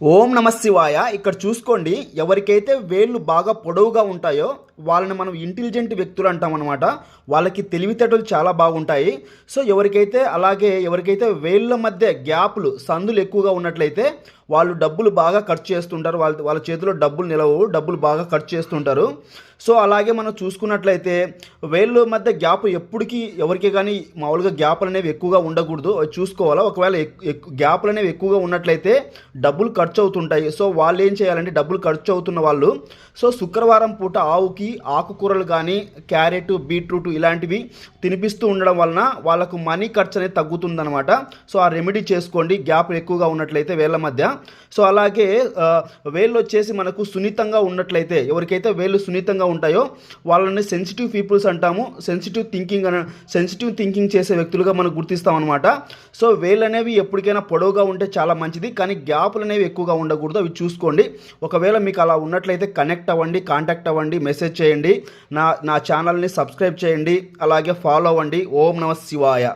ఓం నమ శివాయ. ఇక్కడ చూసుకోండి ఎవరికైతే వేళ్ళు బాగా పొడవుగా ఉంటాయో వాళ్ళని మనం ఇంటెలిజెంట్ వ్యక్తులు అంటాం అనమాట వాళ్ళకి తెలివితేటలు చాలా బాగుంటాయి. సో ఎవరికైతే అలాగే ఎవరికైతే వేళ్ళ మధ్య గ్యాప్లు సందులు ఎక్కువగా ఉన్నట్లయితే వాళ్ళు డబ్బులు బాగా ఖర్చు చేస్తుంటారు. వాళ్ళ వాళ్ళ చేతిలో డబ్బులు నిలవు డబ్బులు బాగా ఖర్చు చేస్తుంటారు. సో అలాగే మనం చూసుకున్నట్లయితే వేళ్ళ మధ్య గ్యాప్ ఎప్పటికీ ఎవరికి కానీ మామూలుగా గ్యాప్లు అనేవి ఎక్కువగా ఉండకూడదు. చూసుకోవాలా? ఒకవేళ ఎక్- గ్యాప్లు అనేవి ఎక్కువగా ఉన్నట్లయితే డబ్బులు ఖర్చు అవుతుంటాయి సో వాళ్ళు ఏం చేయాలంటే డబ్బులు ఖర్చు అవుతున్న వాళ్ళు సో శుక్రవారం పూట ఆవుకి ఆకుకూరలు కానీ క్యారెట్ బీట్రూట్ ఇలాంటివి తినిపిస్తూ ఉండడం వలన వాళ్ళకు మనీ ఖర్చు అనేది తగ్గుతుందనమాట సో ఆ రెమెడీ చేసుకోండి. గ్యాప్ ఎక్కువగా ఉన్నట్లయితే వేళ్ళ మధ్య. సో అలాగే వేళ్ళు వచ్చేసి మనకు సున్నితంగా ఉన్నట్లయితే ఎవరికైతే వేళ్ళు సున్నితంగా ఉంటాయో వాళ్ళని సెన్సిటివ్ పీపుల్స్ అంటాము. సెన్సిటివ్ థింకింగ్ అన సెన్సిటివ్ థింకింగ్ చేసే వ్యక్తులుగా మనం గుర్తిస్తాం అనమాట సో వేళ్ళు అనేవి ఎప్పటికైనా పొడవుగా ఉంటే చాలా మంచిది. కానీ గ్యాపులు అనేవి ఎక్కువగా ఉండకూడదు. అవి చూసుకోండి. ఒకవేళ మీకు అలా ఉన్నట్లయితే కనెక్ట్ అవ్వండి కాంటాక్ట్ అవ్వండి మెసేజ్ చేయండి. నా నా ఛానల్ని సబ్స్క్రైబ్ చేయండి. అలాగే ఫాలో అవ్వండి. ఓం నమ శివాయ.